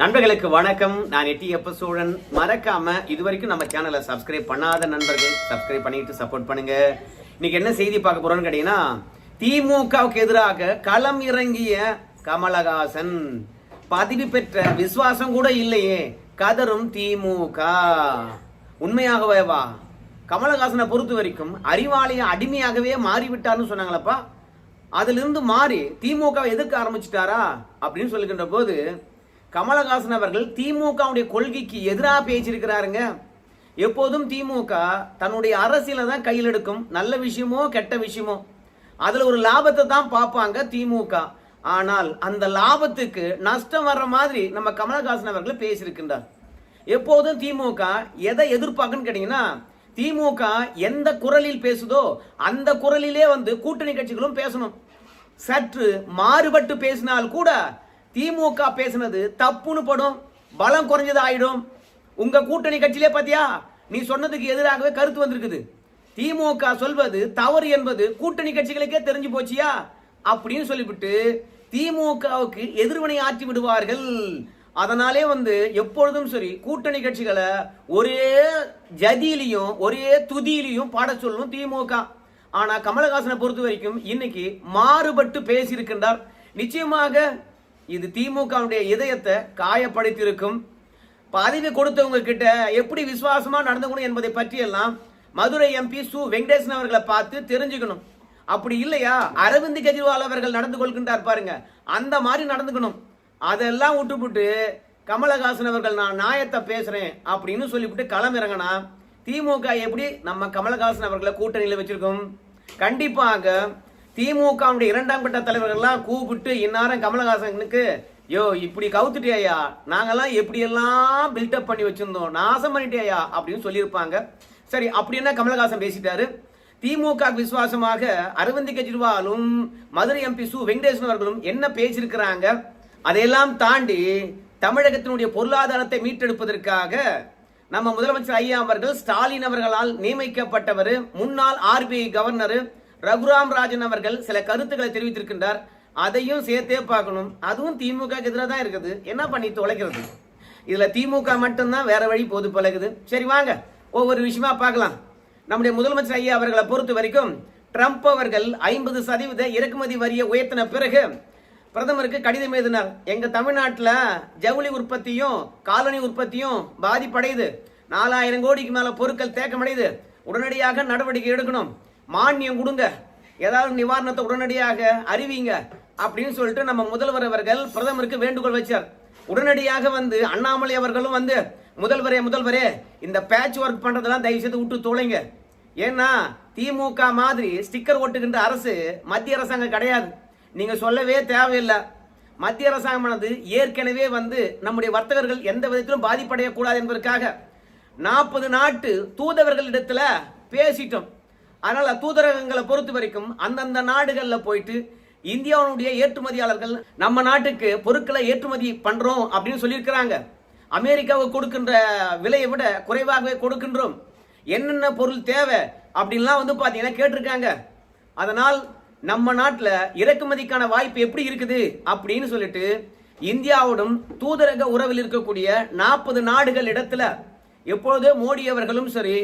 நண்பர்களுக்கு வணக்கம். நான் எட்டி எப்ப சூழன் மறக்காம இதுவரைக்கும் நம்ம சேனலை சப்ஸ்கிரைப் பண்ணாத நண்பர்கள் சப்ஸ்கிரைப் பண்ணிட்டு சப்போர்ட் பண்ணுங்க. இன்னைக்கு என்ன செய்தி பார்க்க போறோம்னு கேட்டீங்கன்னா திமுகவுக்கு எதிராக களம் இறங்கிய கமலஹாசன். பதவி பெற்ற விசுவாசம் கூட இல்லையே. கதரும் திமுக. உண்மையாகவேவா? கமலஹாசனை பொறுத்த வரைக்கும் அறிவாலய அடிமையாகவே மாறிவிட்டார்னு சொன்னாங்களப்பா. அதிலிருந்து மாறி திமுக எதிர்க்க ஆரம்பிச்சிட்டாரா அப்படின்னு சொல்லுகின்ற போது கமலஹாசன் அவர்கள் திமுகவுடைய கொள்கைக்கு எதிராக பேசியிருக்கிறாருங்க. எப்போதும் திமுக தன்னுடைய அரசியலை தான் கையில் எடுக்கும். நல்ல விஷயமோ கெட்ட விஷயமோ. அதில் ஒரு லாபத்தை தான் பார்ப்பாங்க திமுக. ஆனால் அந்த லாபத்துக்கு நஷ்டம் வர்ற மாதிரி நம்ம கமலஹாசன் அவர்கள் பேசியிருக்கின்றார். எப்போதும் திமுக எதை எதிர்பார்க்குன்னு கேட்டீங்கன்னா திமுக எந்த குரலில் பேசுதோ அந்த குரலிலே வந்து கூட்டணி கட்சிகளும் பேசணும். சற்று மாறுபட்டு பேசினால் கூட திமுக பேசினது தப்புன்னு படும். பலம் குறைஞ்சது ஆயிடும் உங்க கூட்டணி கட்சியிலே பாத்தியா? நீ சொன்னதுக்கு எதிராகவே கருத்து வந்திருக்குது. திமுக சொல்வது தவறு என்பது கூட்டணி கட்சிகளுக்கே தெரிஞ்சு போச்சியா? அப்படின்னு சொல்லிவிட்டு திமுகவுக்கு எதிர்வினை ஆற்றி விடுவார்கள் அதனாலே வந்து எப்பொழுதும் சரி கூட்டணி கட்சிகளை ஒரே ஜதியிலையும் ஒரே துதியிலையும் பாட சொல்லும் திமுக. ஆனா கமலஹாசனை பொறுத்த வரைக்கும் இன்னைக்கு மாறுபட்டு பேசியிருக்கின்றார். நிச்சயமாக இது திமுகவுடைய இதயத்தை காயப்படுத்தியிருக்கும். பதவி கொடுத்தவங்க கிட்ட எப்படி விசுவாசமா நடந்துக்கணும் என்பதை பற்றியெல்லாம் மதுரை எம்பி சு. வெங்கடேசன் அவர்களை பார்த்து தெரிஞ்சுக்கணும். அப்படி இல்லையா? அரவிந்த் கெஜ்ரிவால் அவர்கள் நடந்து கொள்கின்றார் பாருங்க. அந்த மாதிரி நடந்துக்கணும். அதெல்லாம் விட்டுப்புட்டு கமலஹாசன் அவர்கள் நான் நியாயத்தை பேசுறேன் அப்படின்னு சொல்லிவிட்டு களமிறங்கினா திமுக எப்படி நம்ம கமலஹாசன் அவர்களை கூட்டணியில் வச்சிருக்கோம்? கண்டிப்பாக திமுகவுடைய இரண்டாம் கட்ட தலைவர்கள்லாம் கூப்பிட்டு இந்நேரம் கமலஹாசனுக்கு யோ இப்படி கவுத்துட்டியா நாங்கெல்லாம் எப்படியெல்லாம் பில்டப் பண்ணி வச்சிருந்தோம்? நாசம் பண்ணிட்டியா அப்படின்னு சொல்லியிருப்பாங்க. சரி அப்படி என்ன கமலஹாசன் பேசிட்டாரு? திமுக விசுவாசமாக அரவிந்த் கெஜ்ரிவாலும் மதுரை எம்பி சு வெங்கடேசன் அவர்களும் என்ன பேசியிருக்கிறாங்க? அதையெல்லாம் தாண்டி தமிழகத்தினுடைய பொருளாதாரத்தை மீட்டெடுப்பதற்காக நம்ம முதலமைச்சர் ஐயா அவர்கள் ஸ்டாலின் அவர்களால் நியமிக்கப்பட்டவர் முன்னாள் ஆர்பிஐ கவர்னர் ரகுராம் ராஜன் அவர்கள் சில கருத்துக்களை தெரிவித்திருக்கின்றார். அதையும் சேர்த்தே பார்க்கணும். அதுவும் திமுக எதிராக தான் இருக்குது. என்ன பண்ணி தொலைக்கிறது? இதுல திமுக மட்டும்தான் வேற வழி போது பழகுது. சரி வாங்க. ஒவ்வொரு விஷயமா பார்க்கலாம். நம்முடைய முதலமைச்சர் ஐயா அவர்களை பொறுத்த வரைக்கும் ட்ரம்ப் அவர்கள் ஐம்பது சதவீத இறக்குமதி வரியை உயர்த்தின பிறகு பிரதமருக்கு கடிதம் எழுதினார். எங்க தமிழ்நாட்டில் ஜவுளி உற்பத்தியும் காலனி உற்பத்தியும் பாதிப்படையுது. நாலாயிரம் கோடிக்கு மேல பொருட்கள் தேக்கமடையுது. உடனடியாக நடவடிக்கை எடுக்கணும். மானியம் கொடுங்க. ஏதாவது நிவாரணத்தை உடனடியாக அறிவிங்க அப்படின்னு சொல்லிட்டு நம்ம முதல்வர் அவர்கள் பிரதமருக்கு வேண்டுகோள் வச்சார். உடனடியாக வந்து அண்ணாமலை அவர்களும் வந்து முதல்வரே முதல்வரே இந்த பேட்ச் ஒர்க் பண்றதெல்லாம் தயவு செய்து விட்டு தொலைங்க. ஏன்னா திமுக மாதிரி ஸ்டிக்கர் ஓட்டுகின்ற அரசு மத்திய அரசாங்கம் கிடையாது. நீங்க சொல்லவே தேவையில்லை. மத்திய அரசாங்கமானது ஏற்கனவே வந்து நம்முடைய வர்த்தகர்கள் எந்த விதத்திலும் பாதிப்படையக்கூடாது என்பதற்காக நாற்பது நாட்டு தூதவர்களிடத்துல பேசிட்டோம். அதனால தூதரகங்களை பொறுத்த வரைக்கும் அந்தந்த நாடுகளில் போயிட்டு இந்தியாவுடைய ஏற்றுமதியாளர்கள் நம்ம நாட்டுக்கு பொருட்களை ஏற்றுமதி பண்றோம் அப்படின்னு சொல்லியிருக்கிறாங்க. அமெரிக்காவுக்கு கொடுக்கின்ற விலையை விட குறைவாகவே கொடுக்கின்றோம். என்னென்ன பொருள் தேவை அப்படின்லாம் வந்து பார்த்தீங்கன்னா கேட்டிருக்காங்க. அதனால் நம்ம நாட்டில் இறக்குமதிக்கான வாய்ப்பு எப்படி இருக்குது அப்படின்னு சொல்லிட்டு இந்தியாவுடன் தூதரக உறவில் இருக்கக்கூடிய நாற்பது நாடுகள் இடத்துல எப்பொழுதோ மோடி அவர்களும் சரி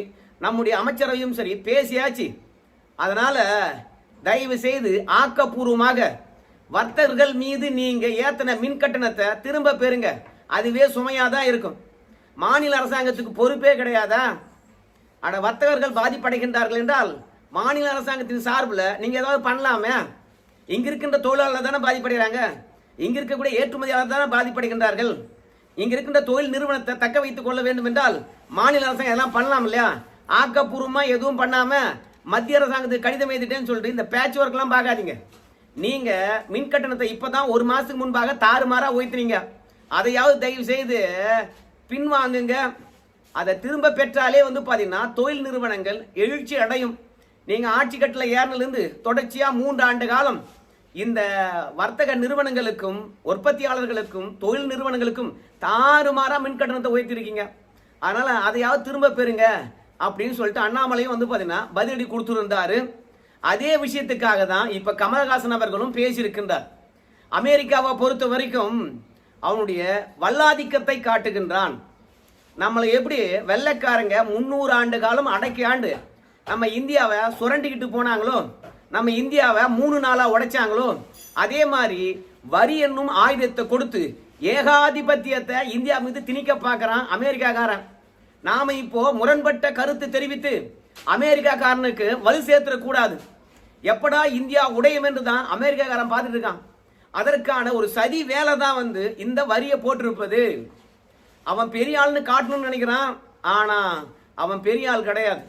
நம்முடைய அமைச்சரவையும் சரி பேசியாச்சு. அதனால தயவு செய்து ஆக்கப்பூர்வமாக வர்த்தகர்கள் மீது நீங்க ஏத்தன மின் கட்டணத்தை திரும்ப பெறுங்க. அதுவே சுமையாக தான் இருக்கும். மாநில அரசாங்கத்துக்கு பொறுப்பே கிடையாதா? அட வர்த்தகர்கள் பாதிப்படைகின்றார்கள் என்றால் மாநில அரசாங்கத்தின் சார்பில் நீங்கள் ஏதாவது பண்ணலாமே? இங்கே இருக்கின்ற தொழிலாளர் தானே பாதிப்படைகிறாங்க. இங்கே இருக்கக்கூடிய ஏற்றுமதியாளர் தானே பாதிப்படைகின்றார்கள். இங்கே இருக்கின்ற தொழில் நிறுவனத்தை தக்க வைத்துக் கொள்ள வேண்டும் என்றால் மாநில அரசாங்கம் எல்லாம் பண்ணலாம் இல்லையா? ஆக்கப்பூர்வமாக எதுவும் பண்ணாமல் மத்திய அரசாங்கத்துக்கு கடிதம் எழுதிட்டேன்னு சொல்லிட்டு இந்த பேட்ச் ஒர்க்லாம் பார்க்காதீங்க. நீங்கள் மின் கட்டணத்தை இப்பதான் ஒரு மாதத்துக்கு முன்பாக தாறுமாறாக உயர்த்தினீங்க. அதையாவது தயவு செய்து பின்வாங்குங்க. அதை திரும்ப பெற்றாலே வந்து பார்த்தீங்கன்னா தொழில் நிறுவனங்கள் எழுச்சி அடையும். நீங்கள் ஆட்சி கட்டில் ஏறினிலிருந்து தொடர்ச்சியாக மூன்று ஆண்டு காலம் இந்த வர்த்தக நிறுவனங்களுக்கும் உற்பத்தியாளர்களுக்கும் தொழில் நிறுவனங்களுக்கும் தாறுமாறாக மின் கட்டணத்தை உயர்த்திருக்கீங்க. அதனால் அதையாவது திரும்ப பெறுங்க அப்படின்னு சொல்லிட்டு அண்ணாமலையும் வந்து பார்த்தீங்கன்னா பதிலடி கொடுத்துருந்தாரு. அதே விஷயத்துக்காக தான் இப்போ கமலஹாசன் அவர்களும் பேசியிருக்கின்றார். அமெரிக்காவை பொறுத்த வரைக்கும் அவனுடைய வல்லாதிக்கத்தை காட்டுகின்றான். நம்மளை எப்படி வெள்ளைக்காரங்க முந்நூறு ஆண்டு காலம் அடக்கி ஆண்டு நம்ம இந்தியாவை சுரண்டிக்கிட்டு போனாங்களோ நம்ம இந்தியாவை மூணு நாளா உடைச்சாங்களோ அதே மாதிரி வரி என்னும் ஆயுதத்தை கொடுத்து ஏகாதிபத்தியத்தை இந்தியா மீது திணிக்க பார்க்கறான் அமெரிக்காக்காரன். நாம இப்போ முரண்பட்ட கருத்து தெரிவித்து அமெரிக்காக்காரனுக்கு வலு சேர்த்துட கூடாது எப்படா இந்தியா உடையும் என்று தான் அமெரிக்காக்காரன் பார்த்துட்டு இருக்கான் அதற்கான ஒரு சதி வேலை தான் வந்து இந்த வரியை போட்டிருப்பது. அவன் பெரிய ஆள்னு காட்டணும்னு நினைக்கிறான் ஆனா அவன் பெரிய ஆள் கிடையாது.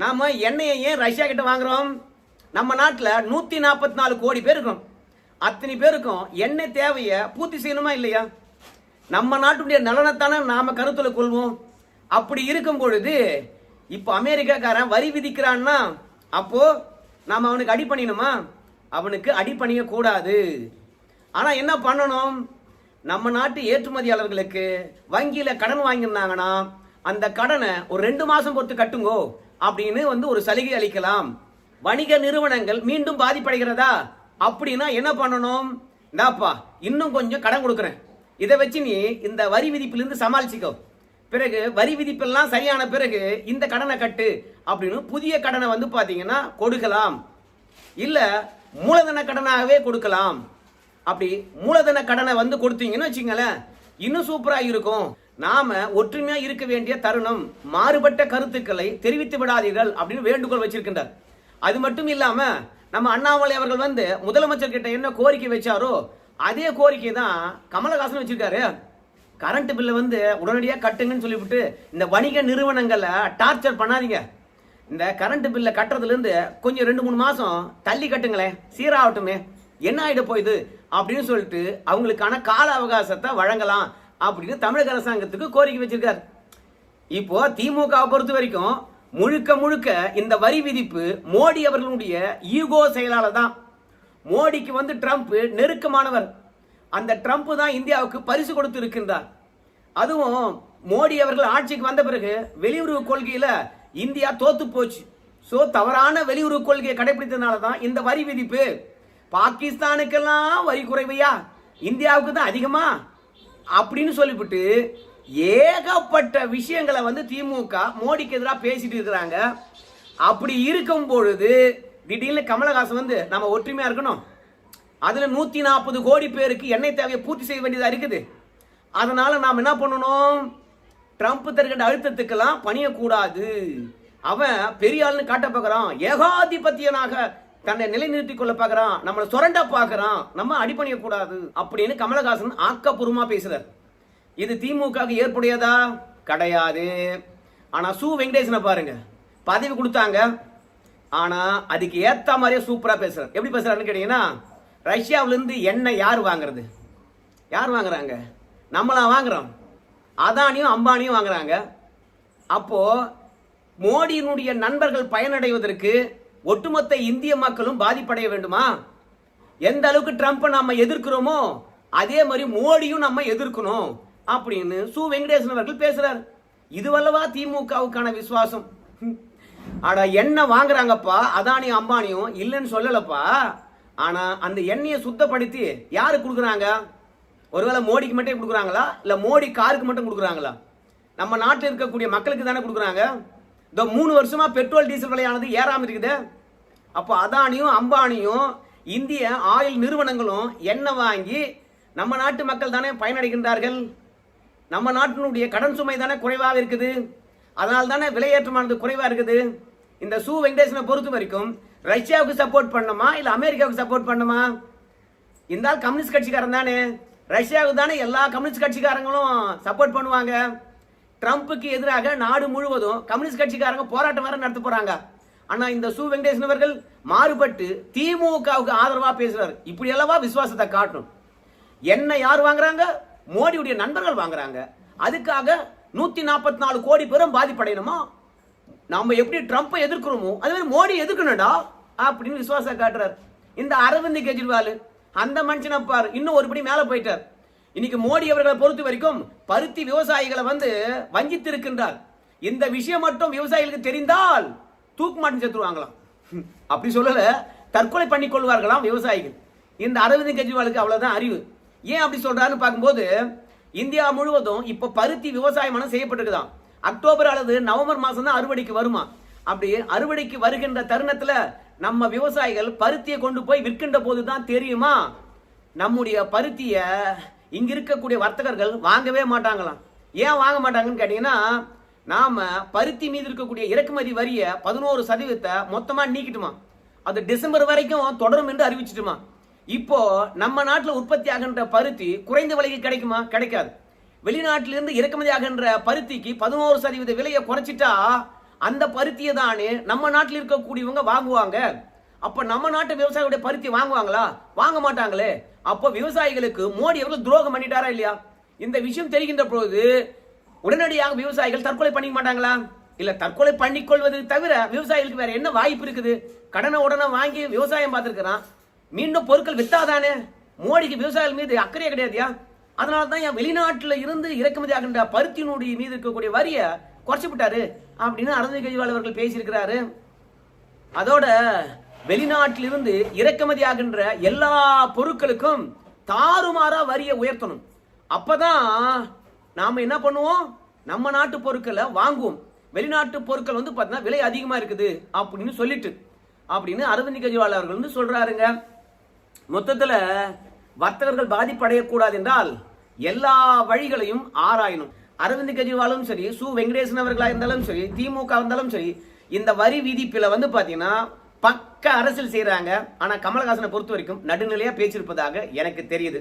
நாம் எண்ணெயை ஏன் ரஷ்யா கிட்ட வாங்குறோம்? நம்ம நாட்டில் நூற்றி நாற்பத்தி நாலு கோடி பேர் இருக்கும். அத்தனை பேருக்கும் எண்ணெய் தேவையை பூர்த்தி செய்யணுமா இல்லையா? நம்ம நாட்டுடைய நலனைத்தானே நாம் கருத்தில் கொள்வோம். அப்படி இருக்கும் பொழுது இப்போ அமெரிக்காக்காரன் வரி விதிக்கிறான்னா அப்போது நாம் அவனுக்கு அடி பண்ணிடணுமா? அவனுக்கு அடி பண்ணிய கூடாது. என்ன பண்ணணும்? நம்ம நாட்டு ஏற்றுமதியாளர்களுக்கு வங்கியில் கடன் வாங்கியிருந்தாங்கன்னா அந்த கடனை ஒரு ரெண்டு மாதம் பொறுத்து கட்டுங்கோ. அப்படின்னு வந்து ஒரு சலுகை அளிக்கலாம். வணிக நிறுவனங்கள் மீண்டும் பாதிப்படைகிறதா? அப்படின்னா என்ன பண்ணணும்? இந்தாப்பா இன்னும் கொஞ்சம் கடன் கொடுக்குறேன். இதை வச்சு நீ இந்த வரி விதிப்பிலிருந்து சமாளிச்சிக்கோ. பிறகு வரி விதிப்பெல்லாம் சரியான பிறகு இந்த கடனை கட்டு அப்படின்னு புதிய கடனை வந்து பார்த்தீங்கன்னா கொடுக்கலாம். இல்லை மூலதன கடனாகவே கொடுக்கலாம். அப்படி மூலதன கடனை வந்து கொடுத்தீங்கன்னு வச்சுங்களேன் இன்னும் சூப்பராக இருக்கும். நாம ஒற்றுமையா இருக்க வேண்டிய தருணம் மாறுபட்ட கருத்துக்களை தெரிவித்து விடாதீர்கள் அப்படின்னு வேண்டுகோள் வச்சிருக்கின்றார். அது மட்டும் இல்லாம நம்ம அண்ணாமலை அவர்கள் வந்து முதலமைச்சர் கிட்ட என்ன கோரிக்கை வச்சாரோ அதே கோரிக்கை தான் கமலஹாசன் வச்சிருக்காரு. கரண்ட் பில்லை வந்து உடனடியாக கட்டுங்கன்னு சொல்லிவிட்டு இந்த வணிக நிறுவனங்களை டார்ச்சர் பண்ணாதீங்க. இந்த கரண்ட் பில்லை கட்டுறதுலேருந்து கொஞ்சம் ரெண்டு மூணு மாதம் தள்ளி கட்டுங்களேன் சீராகட்டுமே. என்ன ஆகிட போயிது அப்படின்னு சொல்லிட்டு அவங்களுக்கான கால அவகாசத்தை வழங்கலாம். அப்படின்னு தமிழக அரசாங்கத்துக்கு கோரிக்கை வச்சிருக்காரு. இப்போ திமுகவை பொறுத்த வரைக்கும் முழுக்க முழுக்க இந்த வரி விதிப்பு மோடி அவர்களுடைய ஈகோ செயலால தான். மோடிக்கு வந்து ட்ரம்ப் நெருக்கமானவர். அந்த ட்ரம்ப் தான் இந்தியாவுக்கு பரிசு கொடுத்து இருக்கின்றார். அதுவும் மோடி அவர்கள் ஆட்சிக்கு வந்த பிறகு வெளியுறவு கொள்கையில இந்தியா தோத்து போச்சு. ஸோ தவறான வெளியுறவு கொள்கையை கடைபிடித்ததுனால தான் இந்த வரி விதிப்பு. பாகிஸ்தானுக்கெல்லாம் வரி குறைவையா? இந்தியாவுக்கு தான் அதிகமா? அப்படின்னு சொல்லிவிட்டு ஏகப்பட்ட விஷயங்களை வந்து திமுக மோடிக்கு எதிராக பேசிட்டு இருக்கிறாங்க. அப்படி இருக்கும் பொழுது திடீர்னு கமலஹாசன் வந்து நம்ம ஒற்றுமையா இருக்கணும். அதுல நூத்தி நாற்பது கோடி பேருக்கு எண்ணெய் தேவையை பூர்த்தி செய்ய வேண்டியதா இருக்குது. அதனால நாம் என்ன பண்ணணும்? ட்ரம்ப் தருகின்ற அழுத்தத்துக்கெல்லாம் பணியக்கூடாது. அவன் பெரிய ஆள்னு காட்ட பார்க்கறான். ஏகாதிபத்தியனாக தன்னை நிலைநிறுத்திக் கொள்ள பார்க்கறான் நம்மளை சுரண்ட பார்க்கறான் நம்ம அடிப்பணிய கூடாது அப்படின்னு கமலஹாசன் ஆக்கப்பூர்வமா பேசுறார். இது திமுக ஏற்புடையதா? கிடையாது. ஆனா சு வெங்கடேசனை பாருங்க. பதவி கொடுத்தாங்க. ஆனா அதுக்கு ஏத்த மாதிரியே சூப்பரா பேசுறாரு. எப்படி பேசுறாருன்னு கேட்டீங்கன்னா ரஷ்யாவிலேருந்து எண்ணெய் யார் வாங்குறது? யார் வாங்குறாங்க? நம்மளா வாங்குறோம். அதானியும் அம்பானியும் வாங்குறாங்க. அப்போ மோடியினுடைய நண்பர்கள் பயனடைவதற்கு ஒட்டுமொத்த இந்திய மக்களும் பாதிப்படைய வேண்டுமா? எந்த அளவுக்கு ட்ரம்ப்பை நம்ம எதிர்க்கிறோமோ அதே மாதிரி மோடியும் நம்ம எதிர்க்கணும் அப்படின்னு சு. வெங்கடேசன் அவர்கள் பேசுறாரு. இதுவல்லவா திமுகவுக்கான விசுவாசம். ஆனா எண்ணெய் வாங்குறாங்கப்பா அதானி அம்பானியும் இல்லைன்னு சொல்லலப்பா. ஆனா அந்த எண்ணெயை சுத்தப்படுத்தி யாரு கொடுக்குறாங்க? ஒருவேளை மோடிக்கு மட்டும் கொடுக்குறாங்களா? இல்ல மோடி காருக்கு மட்டும் கொடுக்குறாங்களா? நம்ம நாட்டில் இருக்கக்கூடிய மக்களுக்கு தானே கொடுக்குறாங்க? இந்த மூணு வருஷமா பெட்ரோல் டீசல் விலையானது ஏறாமல் இருக்குது. அப்போ அதானியும் அம்பானியும் இந்திய ஆயில் நிறுவனங்களும் எண்ணெய் வாங்கி நம்ம நாட்டு மக்கள் தானே பயனடைகின்றார்கள். நம்ம நாட்டினுடைய கடன் சுமை தானே குறைவாக இருக்குது. அதனால தானே விலையேற்றமானது குறைவாக இருக்குது. இந்த சு வெங்கடேசனை பொறுத்த வரைக்கும் ரஷ்யாவுக்கு சப்போர்ட் பண்ணுமா இல்லை அமெரிக்காவுக்கு சப்போர்ட் பண்ணுமா? இருந்தால் கம்யூனிஸ்ட் கட்சிக்காரன் தானே. ரஷ்யாவுக்கு தானே எல்லா கம்யூனிஸ்ட் கட்சிக்காரங்களும் சப்போர்ட் பண்ணுவாங்க. ட்ரம்ப்புக்கு எதிராக நாடு முழுவதும் கம்யூனிஸ்ட் கட்சிக்காரங்க போராட்டம் வேற நடத்த போறாங்க. ஆனா இந்த சு. வெங்கடேசன் அவர்கள் மாறுபட்டு திமுகவுக்கு ஆதரவா பேசுறாரு. இப்படி அல்லவா விசுவாசத்தை காட்டணும் என்ன யார் வாங்குறாங்க? மோடியுடைய நண்பர்கள் வாங்குறாங்க. அதுக்காக நூத்தி நாற்பத்தி நாலு கோடி பேரும் பாதிப்படையணுமா? நம்ம எப்படி ட்ரம்ப்பை எதிர்க்கிறோமோ அது மாதிரி மோடி எதிர்க்கணும்டா அப்படின்னு விசுவாசம் காட்டுறாரு. இந்த அரவிந்த் கெஜ்ரிவால் அந்த மனுஷனை பாரு இன்னும் ஒருபடி மேலே போயிட்டார். இன்னைக்கு மோடி அவர்களை பொறுத்த வரைக்கும் பருத்தி விவசாயிகளை வந்து வஞ்சித்து இருக்கின்றார் இந்த விஷயம் மட்டும் விவசாயிகளுக்கு தெரிந்தால் தூக்கு மாட்டி செத்துருவாங்களாம் அப்படி சொல்லல தற்கொலை பண்ணி கொள்வார்களாம் விவசாயிகள். இந்த அரவிந்த் கெஜ்ரிவாலுக்கு அவ்வளவுதான் அறிவு. ஏன் அப்படி சொல்றாருன்னு பார்க்கும்போது இந்தியா முழுவதும் இப்ப பருத்தி விவசாயமான செய்யப்பட்டிருக்குதான் அக்டோபர் அல்லது நவம்பர் மாசம் தான் அறுவடைக்கு வருமா? அப்படி அறுவடைக்கு வருகின்ற தருணத்துல நம்ம விவசாயிகள் பருத்தியை கொண்டு போய் விற்கின்ற போது தான் தெரியுமா? நம்முடைய பருத்தியை இங்க இருக்கக்கூடிய வர்த்தகர்கள் வாங்கவே மாட்டாங்களாம். ஏன் வாங்க மாட்டாங்கன்னு கேட்டீங்கன்னா நாம பருத்தி மீது இருக்கக்கூடிய இறக்குமதி வரிய பதினோரு சதவீதத்தை மொத்தமா நீக்கிட்டுமா. அது டிசம்பர் வரைக்கும் தொடரும் என்று அறிவிச்சிட்டுமா. இப்போ நம்ம நாட்டில் உற்பத்தி ஆகின்ற பருத்தி குறைந்த விலைக்கு கிடைக்குமா? கிடைக்காது. வெளிநாட்டிலிருந்து இறக்குமதி ஆகின்ற பருத்திக்கு பதினோரு சதவீத விலையை குறைச்சிட்டா அந்த பருத்தியை தானே நம்ம நாட்டில் இருக்கக்கூடியவங்க வாங்குவாங்க. அப்ப நம்ம நாட்டு விவசாயிகளுடைய பருத்தி வாங்குவாங்களா? வாங்க மாட்டாங்களே. அப்போ விவசாயிகளுக்கு மோடி அவர்கள் துரோகம் பண்ணிட்டாரா இல்லையா? இந்த விஷயம் தெரிகின்ற பொழுது உடனடியாக விவசாயிகள் தற்கொலை பண்ணிக்க மாட்டாங்களா? இல்ல தற்கொலை பண்ணிக்கொள்வது தவிர விவசாயிகளுக்கு வேற என்ன வாய்ப்பு இருக்குது? கடனை உடனே வாங்கி விவசாயம் பார்த்துருக்கிறான். மீண்டும் பொருட்கள் வித்தாதானே? மோடிக்கு விவசாயிகள் மீது அக்கறையே கிடையாதுயா? அதனால தான் என் வெளிநாட்டில் இருந்து இறக்குமதி ஆகின்ற பருத்தினுடைய மீது இருக்கக்கூடிய வரியை குறைச்சி விட்டாரு அப்படின்னு அரவிந்த் கெஜ்ரிவால் அவர்கள் பேசியிருக்கிறாரு. அதோட வெளிநாட்டிலிருந்து இறக்குமதி ஆகின்ற எல்லா பொருட்களுக்கும் தாறுமாறா வரியை உயர்த்தணும். அப்பதான் நாம என்ன பண்ணுவோம்? நம்ம நாட்டு பொருட்களை வாங்குவோம். வெளிநாட்டு பொருட்கள் வந்து பார்த்தீங்கன்னா விலை அதிகமா இருக்குது அப்படின்னு சொல்லிட்டு. அப்படின்னு அரவிந்த் கெஜ்ரிவால் அவர்கள் வந்து சொல்றாருங்க. மொத்தத்துல வர்த்தகர்கள் பாதிப்படையக்கூடாது என்றால் எல்லா வழிகளையும் ஆராயணும். அரவிந்த் கெஜ்ரிவாலும் சரி சு. வெங்கடேசன் அவர்களாக இருந்தாலும் சரி திமுக இருந்தாலும் சரி இந்த வரி விதிப்பில் வந்து பாத்தீங்கன்னா பக்க அரசியல் செய்கிறாங்க ஆனால் கமலஹாசனை பொறுத்த வரைக்கும் நடுநிலையாக பேச்சிருப்பதாக எனக்கு தெரியுது.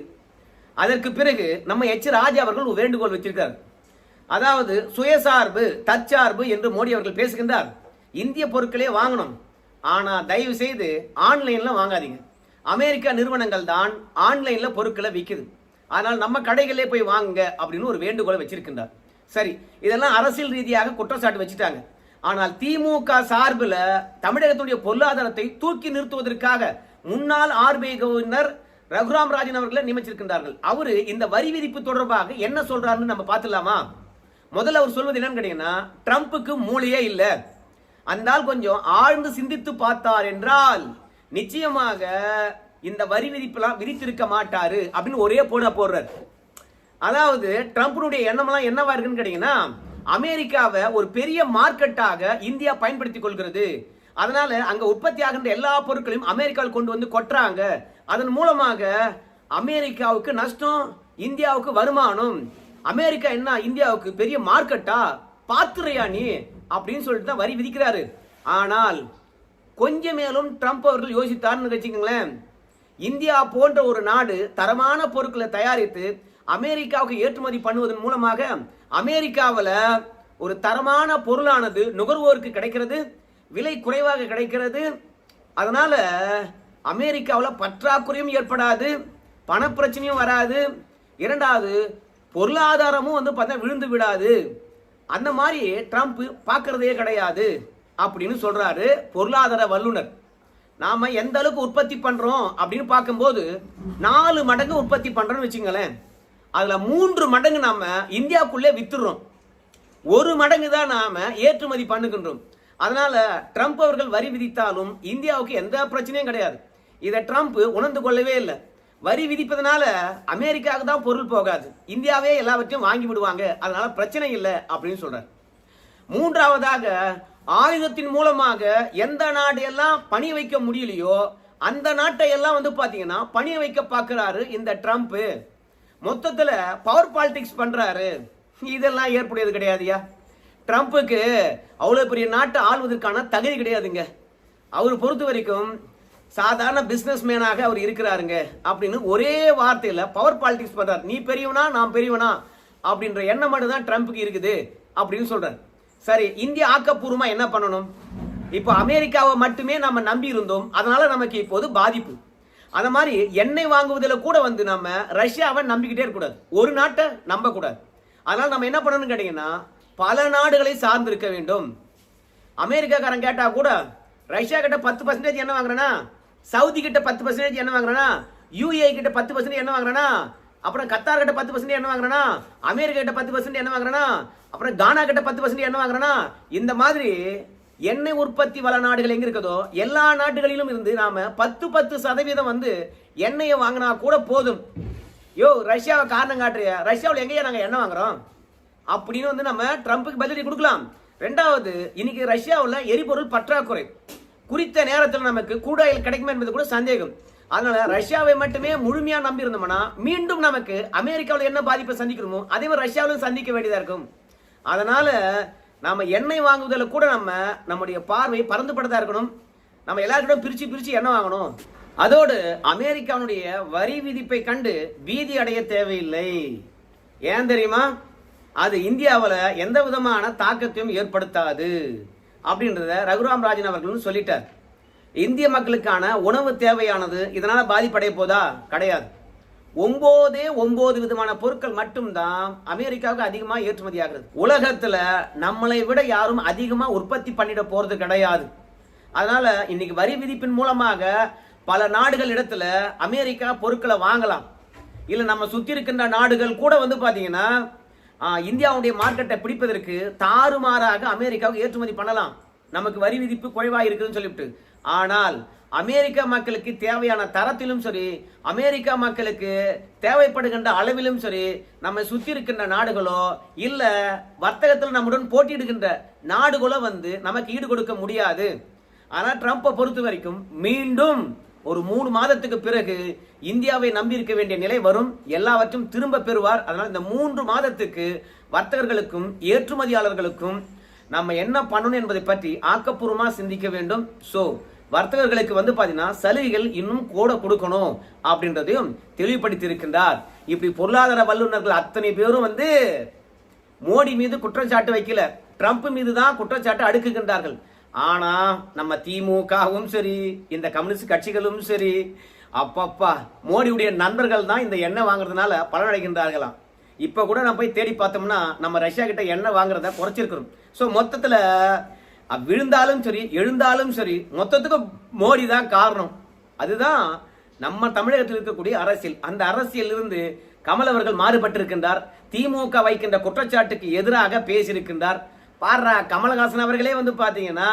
அதற்கு பிறகு நம்ம எச் ராஜா அவர்கள் வேண்டுகோள் வச்சிருக்கார். அதாவது சுயசார்பு தற்சார்பு என்று மோடி அவர்கள் பேசுகின்றார். இந்திய பொருட்களே வாங்கணும். ஆனால் தயவு செய்து ஆன்லைனில் வாங்காதீங்க. அமெரிக்கா நிறுவனங்கள் தான் ஆன்லைனில் பொருட்களை விற்குது அதனால் நம்ம கடைகளே போய் வாங்குங்க அப்படின்னு ஒரு வேண்டுகோளை வச்சிருக்கின்றார். சரி இதெல்லாம் அரசியல் ரீதியாக குற்றச்சாட்டு வச்சுட்டாங்க. ஆனால் திமுக சார்பில் தமிழகத்துடைய பொருளாதாரத்தை தூக்கி நிறுத்துவதற்காக முன்னாள் ஆர்பிஐ கவர்னர் ரகுராம் ராஜன் அவர்களை நியமிச்சிருக்கின்றார்கள். அவரு இந்த வரி விதிப்பு தொடர்பாக என்ன சொல்றாருன்னு நம்ம பார்த்துலாமா முதல்ல அவர் சொல்வது என்னன்னு கேட்டீங்கன்னா ட்ரம்ப்புக்கு மூளையே இல்லை. அந்த ஆள் கொஞ்சம் ஆழ்ந்து சிந்தித்து பார்த்தார் என்றால் நிச்சயமாக இந்த வரி விதிப்பெல்லாம் விதித்திருக்க மாட்டாரு அப்படின்னு ஒரே போட போடுறார். அதாவது ட்ரம்ப்னுடைய எண்ணமெல்லாம் என்னவா இருக்குன்னு கேட்டீங்கன்னா அமெரிக்காவை ஒரு பெரிய மார்க்கெட்டாக இந்தியா பயன்படுத்திக் கொள்கிறது. அதனால அங்க உற்பத்தி ஆகின்ற எல்லா பொருட்களையும் அமெரிக்காவில் கொண்டு வந்து கொட்டுறாங்க. அதன் மூலமாக அமெரிக்காவுக்கு நஷ்டம் இந்தியாவுக்கு வருமானம் அமெரிக்கா என்ன இந்தியாவுக்கு பெரிய மார்க்கெட்டா? பாத்துறையா நீ? அப்படின்னு சொல்லிட்டு தான் வரி விதிக்கிறாரு. ஆனால் கொஞ்சம் மேலும் ட்ரம்ப் அவர்கள் யோசித்தார்னு வச்சுக்கோங்களேன். இந்தியா போன்ற ஒரு நாடு தரமான பொருட்களை தயாரித்து அமெரிக்காவுக்கு ஏற்றுமதி பண்ணுவதன் மூலமாக அமெரிக்காவில் ஒரு தரமான பொருளானது நுகர்வோருக்கு கிடைக்கிறது விலை குறைவாக கிடைக்கிறது. அதனால் அமெரிக்காவில் பற்றாக்குறையும் ஏற்படாது பணப்பிரச்சனையும் வராது. இரண்டாவது பொருளாதாரமும் வந்து பார்த்தா விழுந்து விடாது. அந்த மாதிரி ட்ரம்ப் பார்க்கறதே கிடையாது அப்படின்னு சொல்கிறாரு பொருளாதார வல்லுனர் நாம் எந்த அளவுக்கு உற்பத்தி பண்ணுறோம் அப்படின்னு பார்க்கும்போது நாலு மடங்கு உற்பத்தி பண்ணுறோன்னு வச்சுங்களேன். அதில் மூன்று மடங்கு நாம் இந்தியாவுக்குள்ளே வித்துடுறோம். ஒரு மடங்கு தான் நாம் ஏற்றுமதி பண்ணுகின்றோம். அதனால் ட்ரம்ப் அவர்கள் வரி விதித்தாலும் இந்தியாவுக்கு எந்த பிரச்சனையும் கிடையாது. இதை ட்ரம்ப் உணர்ந்து கொள்ளவே இல்லை. வரி விதிப்பதனால அமெரிக்காவுக்கு தான் பொருள் போகாது. இந்தியாவே எல்லாவற்றையும் வாங்கி விடுவாங்க. அதனால பிரச்சனை இல்லை அப்படின்னு சொல்றார். மூன்றாவதாக ஆயுதத்தின் மூலமாக எந்த நாடையெல்லாம் பணி வைக்க முடியலையோ அந்த நாட்டை எல்லாம் வந்து பார்த்தீங்கன்னா பணி வைக்க பார்க்குறாரு இந்த ட்ரம்ப்பு மொத்தத்தில் பவர் பாலிடிக்ஸ் பண்ணுறாரு இதெல்லாம் ஏற்புடையது கிடையாதுயா ட்ரம்ப்புக்கு அவ்வளோ பெரிய நாட்டை ஆள்வதற்கான தகுதி கிடையாதுங்க. அவர் பொறுத்த வரைக்கும் சாதாரண பிஸ்னஸ் மேனாக அவர் இருக்கிறாருங்க. அப்படின்னு ஒரே வார்த்தையில் பவர் பாலிடிக்ஸ் பண்ணுறாரு நீ பெரியவனா நான் பெரியவனா அப்படின்ற எண்ணம் மட்டும் தான் ட்ரம்ப்புக்கு இருக்குது அப்படின்னு சொல்கிறார் சரி இந்தியா ஆக்கப்பூர்வமாக என்ன பண்ணணும்? இப்போ அமெரிக்காவை மட்டுமே நம்ம நம்பி இருந்தோம். அதனால நமக்கு இப்போது பாதிப்பு. அந்த மாதிரி எண்ணெய் வாங்குவதில் கூட வந்து நம்ம ரஷ்யாவை நம்பிக்கிட்டே இருக்கக்கூடாது. ஒரு நாட்டை நம்பக்கூடாது. அதனால் நம்ம என்ன பண்ணணும்னு கேட்டிங்கன்னா பல நாடுகளை சார்ந்து இருக்க வேண்டும். அமெரிக்காக்காரன் கேட்டால் கூட ரஷ்யா கிட்ட பத்து பர்சன்டேஜ் என்ன வாங்குறேன்னா சவுதி கிட்ட பத்து பர்சன்டேஜ் என்ன வாங்குறேன்னா யூஏ கிட்ட பத்து பர்சன்டேஜ் என்ன வாங்குறேன்னா அப்புறம் கத்தார் கிட்ட பத்து பர்சன்டேஜ் என்ன வாங்குறேன்னா அமெரிக்கா கிட்ட பத்து பர்சன்ட் என்ன வாங்குறேன்னா அப்புறம் கானா கிட்ட பத்து பர்சன்ட் என்ன வாங்குறேன்னா இந்த மாதிரி எண்ணெய் உற்பத்தி வள நாடுகள் எங்க இருக்குதோ எல்லா நாடுகளிலும் இருந்து நாம பத்து பத்து சதவீதம் வந்து எண்ணெயை வாங்கினா கூட போதும். யோ ரஷ்யாவை காரணம் காட்டுறிய? ரஷ்யாவில் எங்கேயா நாங்கள் எண்ணெய் வாங்குறோம்? அப்படின்னு வந்து நம்ம ட்ரம்ப்புக்கு பதிலடி கொடுக்கலாம். ரெண்டாவது இன்னைக்கு ரஷ்யாவில் எரிபொருள் பற்றாக்குறை. குறித்த நேரத்தில் நமக்கு கூடாயில் கிடைக்குமா என்பது கூட சந்தேகம். அதனால ரஷ்யாவை மட்டுமே முழுமையாக நம்பி இருந்தோம்னா மீண்டும் நமக்கு அமெரிக்காவில் என்ன பாதிப்பை சந்திக்கிறோமோ அதே மாதிரி ரஷ்யாவிலும் சந்திக்க வேண்டியதாக இருக்கும். அதனால நாம எண்ணெய் வாங்குவதில் கூட நம்ம நம்முடைய பார்வை பறந்துபட்டதா இருக்கணும். நம்ம எல்லாருக்கிட்டும் பிரிச்சு பிரிச்சு எண்ணெய் வாங்கணும். அதோடு அமெரிக்காவுடைய வரி விதிப்பை கண்டு பீதி அடைய தேவையில்லை. ஏன் தெரியுமா? அது இந்தியாவில் எந்த விதமான தாக்கத்தையும் ஏற்படுத்தாது. அப்படின்றத ரகுராம் ராஜன் அவர்களும் சொல்லிட்டார். இந்திய மக்களுக்கான உணவு தேவையானது இதனால் பாதிப்படைய போதா? கிடையாது. ஒம்போதே ஒன்பது விதமான பொருட்கள் மட்டும்தான் அமெரிக்காவுக்கு அதிகமாக ஏற்றுமதி ஆகுது உலகத்தில் நம்மளை விட யாரும் அதிகமாக உற்பத்தி பண்ணிட போகிறது கிடையாது. அதனால் இன்னைக்கு வரி விதிப்பின் மூலமாக பல நாடுகள் இடத்துல அமெரிக்கா பொருட்களை வாங்கலாம். இல்லை நம்ம சுற்றி இருக்கின்ற நாடுகள் கூட வந்து பார்த்தீங்கன்னா இந்தியாவுடைய மார்க்கெட்டை பிடிப்பதற்கு தாறுமாறாக அமெரிக்காவுக்கு ஏற்றுமதி பண்ணலாம். நமக்கு வரி விதிப்பு குறைவாக இருக்குதுன்னு சொல்லிவிட்டு. ஆனால் அமெரிக்க மக்களுக்கு தேவையான தரத்திலும் சரி அமெரிக்கா மக்களுக்கு தேவைப்படுகின்ற அளவிலும் சரி நம்ம சுற்றி இருக்கின்ற நாடுகளோ இல்லை வர்த்தகத்தில் நம்முடன் போட்டியிடுகின்ற நாடுகளோ வந்து நமக்கு ஈடு கொடுக்க முடியாது. ஆனால் ட்ரம்ப்பை பொறுத்த வரைக்கும் மீண்டும் ஒரு மூணு மாதத்துக்கு பிறகு இந்தியாவை நம்பி இருக்க வேண்டிய நிலை வரும். எல்லாவற்றையும் திரும்ப பெறுவார். அதனால் இந்த மூன்று மாதத்துக்கு வர்த்தகர்களுக்கும் ஏற்றுமதியாளர்களுக்கும் நம்ம என்ன பண்ணணும் என்பதை பற்றி ஆக்கப்பூர்வமாக சிந்திக்க வேண்டும். ஸோ வர்த்தகர்களுக்கு வந்து பாத்தீங்கன்னா சலுகைகள் இன்னும் கூட கொடுக்கணும் அப்படின்றதையும் தெளிவுபடுத்தி இருக்கின்றார் இப்படி பொருளாதார வல்லுநர்கள் அத்தனை பேரும் வந்து மோடி மீது குற்றச்சாட்டு வைக்கல. ட்ரம்ப் மீது தான் குற்றச்சாட்டு அடுக்குகின்றார்கள். ஆனா நம்ம திமுகவும் சரி இந்த கம்யூனிஸ்ட் கட்சிகளும் சரி அப்பப்பா மோடியுடைய நண்பர்கள் தான் இந்த எண்ணெய் வாங்குறதுனால பலனடைகின்றார்களாம். இப்ப கூட நம்ம போய் தேடி பார்த்தோம்னா நம்ம ரஷ்யா கிட்ட எண்ணெய் வாங்குறத குறைச்சிருக்கிறோம். ஸோ மொத்தத்துல விழுந்தாலும் சரி எழுந்தாலும் சரி மொத்தத்துக்கு மோடி தான் காரணம். அதுதான் நம்ம தமிழகத்தில் இருக்கக்கூடிய அரசியல். அந்த அரசியல் இருந்து கமல் அவர்கள் மாறுபட்டிருக்கின்றார். திமுக வைக்கின்ற குற்றச்சாட்டுக்கு எதிராக பேசியிருக்கின்றார். பாடுறா கமலஹாசன் அவர்களே வந்து பார்த்தீங்கன்னா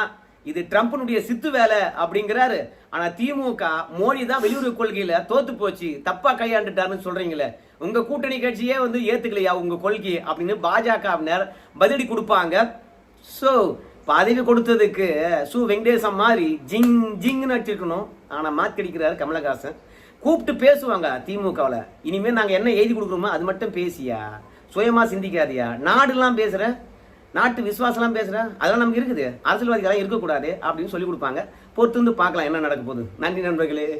இது ட்ரம்ப்னுடைய சித்து வேலை அப்படிங்கிறாரு. ஆனா திமுக மோடி தான் வெளியுறவு கொள்கையில தோத்து போச்சு தப்பா கையாண்டுட்டாருன்னு சொல்றீங்களே. உங்க கூட்டணி கட்சியே வந்து ஏத்துக்கலையா உங்க கொள்கை அப்படின்னு பாஜகவினர் பதிலடி கொடுப்பாங்க. ஸோ பதவி கொடுத்ததுக்கு சு வெங்கடேசன் மாதிரி ஜிங் ஜிங்னு அடிச்சிருக்கணும் மாற்றி மாத்தடிக்கிறாரு கமலஹாசன். கூப்பிட்டு பேசுவாங்க திமுகவில். இனிமேல் நாங்கள் என்ன எழுதி கொடுக்குறோமோ அது மட்டும் பேசியா? சுயமாக சிந்திக்காதியா? நாடுலாம் பேசுகிற நாட்டு விசுவாசம்லாம் பேசுகிறேன் அதெல்லாம் நமக்கு இருக்குது. அரசியல்வாதிகளாம் இருக்கக்கூடாது அப்படின்னு சொல்லி கொடுப்பாங்க. பொறுத்து வந்து பார்க்கலாம் என்ன நடக்க போகுது. நன்றி நண்பர்களே.